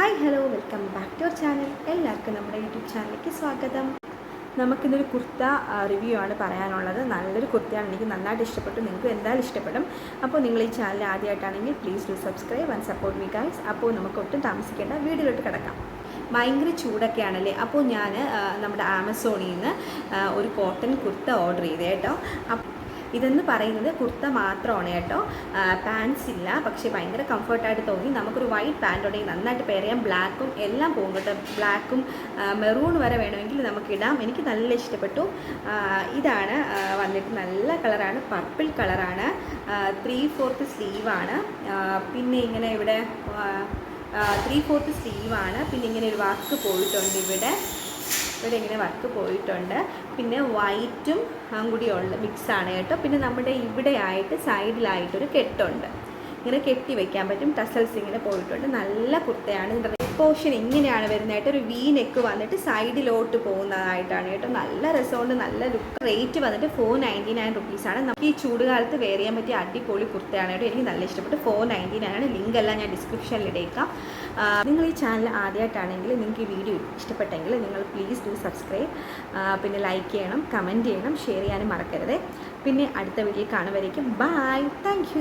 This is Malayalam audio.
Hi hello welcome back to our channel. എല്ലാവർക്കും നമ്മുടെ യൂട്യൂബ് ചാനലിലേക്ക് സ്വാഗതം. നമുക്കിന്നൊരു കുർത്ത റിവ്യൂ ആണ് പറയാനുള്ളത്. നല്ലൊരു കുർത്തയാണ്. എനിക്ക് നന്നായിട്ട് ഇഷ്ടപ്പെട്ടു. നിങ്ങൾക്ക് എന്തായാലും ഇഷ്ടപ്പെടും. അപ്പോൾ നിങ്ങൾ ഈ channel ആദ്യമായിട്ടാണെങ്കിൽ please do subscribe and support me guys അപ്പോൾ നമുക്ക് ഒട്ടും താമസിക്കേണ്ട വീഡിയോയിലോട്ട് കിടക്കാം. ഭയങ്കര ചൂടൊക്കെയാണല്ലേ? അപ്പോൾ ഞാൻ നമ്മുടെ ആമസോണിൽ നിന്ന് ഒരു കോട്ടൺ കുർത്ത ഓർഡർ ചെയ്തേട്ടോ അപ്പ് ഇതെന്ന് പറയുന്നത് കുർത്ത മാത്രമാണ് കേട്ടോ. പാൻസ് ഇല്ല. പക്ഷേ ഭയങ്കര കംഫർട്ടായിട്ട് തോന്നി. നമുക്കൊരു വൈറ്റ് പാന്റ് ഉണ്ടെങ്കിൽ നന്നായിട്ട് പെയർ ചെയ്യാം. ബ്ലാക്കും എല്ലാം പോകും കേട്ടോ. ബ്ലാക്കും മെറൂൺ വരെ വേണമെങ്കിൽ നമുക്ക് ഇടാം. എനിക്ക് നല്ല ഇഷ്ടപ്പെട്ടു. ഇതാണ് വന്നിട്ട് നല്ല കളറാണ്. പർപ്പിൾ കളറാണ്. ത്രീ ഫോർത്ത് സ്ലീവാണ് പിന്നെ ഇങ്ങനെ ഇവിടെ ത്രീ ഫോർത്ത് സ്ലീവാണ് പിന്നെ ഇങ്ങനെ ഒരു വർക്ക് പോയിട്ടുണ്ട് ഇവിടെ. ഇവിടെ ഇങ്ങനെ വർക്ക് പോയിട്ടുണ്ട്. പിന്നെ വൈറ്റും കൂടി ഉള്ള മിക്സാണ് കേട്ടോ. പിന്നെ നമ്മുടെ ഇവിടെ ആയിട്ട് സൈഡിലായിട്ടൊരു കെട്ടുണ്ട്. ഇങ്ങനെ കെട്ടി വെക്കാൻ പറ്റും. ടസൽസ് ഇങ്ങനെ പോയിട്ടുണ്ട്. നല്ല കുർത്തയാണ്. പോർഷൻ ഇങ്ങനെയാണ് വരുന്നതായിട്ട് ഒരു വി നെക്ക് വന്നിട്ട് സൈഡിലോട്ട് പോകുന്നതായിട്ടാണ് കേട്ടോ. നല്ല രസമുണ്ട് നല്ല ലുക്ക് റേറ്റ് വന്നിട്ട് ഫോർ നയന്റി നയൻ റുപ്പീസാണ് നമുക്ക് ഈ ചൂടുകാലത്ത് വെയർ ചെയ്യാൻ പറ്റിയ അടിപൊളി കുർത്തയാണ് കേട്ടോ. എനിക്ക് നല്ല ഇഷ്ടപ്പെട്ടു. ഫോർ നയന്റി നയൻ ആണ്. ലിങ്ക് എല്ലാം ഞാൻ ഡിസ്ക്രിപ്ഷനിൽ ഇടേക്കാം. നിങ്ങൾ ഈ ചാനൽ ആദ്യമായിട്ടാണെങ്കിൽ നിങ്ങൾക്ക് ഈ വീഡിയോ ഇഷ്ടപ്പെട്ടെങ്കിൽ നിങ്ങൾ പ്ലീസ് ഡു സബ്സ്ക്രൈബ് പിന്നെ ലൈക്ക് ചെയ്യണം കമന്റ് ചെയ്യണം ഷെയർ ചെയ്യാനും മറക്കരുത്. പിന്നെ അടുത്ത വീഡിയോ കാണുമായിരിക്കും ബൈ താങ്ക്